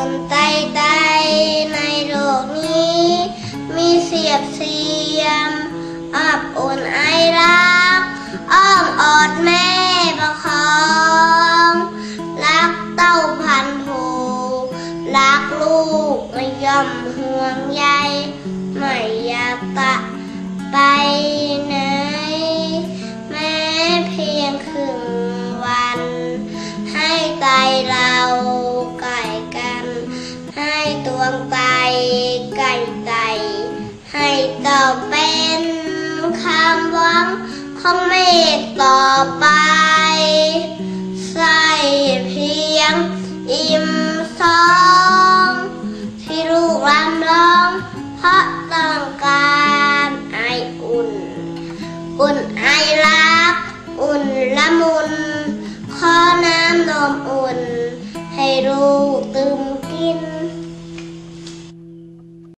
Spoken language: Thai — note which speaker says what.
Speaker 1: อื่นใดๆในโลกนี้ มีเสียบเสียมอับอุ่นไอรัก อ้อมออดแม่ประคอง รักเต้าพันธุ์ผูรักลูกไม่ย่อมห่วงใยไม่อยากตะไป วงใจไก่ไก่ ให้ต่อเป็นคำหวังของเมตต่อไป ใส่เพียงอิ่มท้อง ที่ลูกรำร้อง เพราะต้องการไออุ่น อุ่นไอรัก อุ่นละมุน ขอน้ำนมอุ่น ให้ลูกตื่มกิน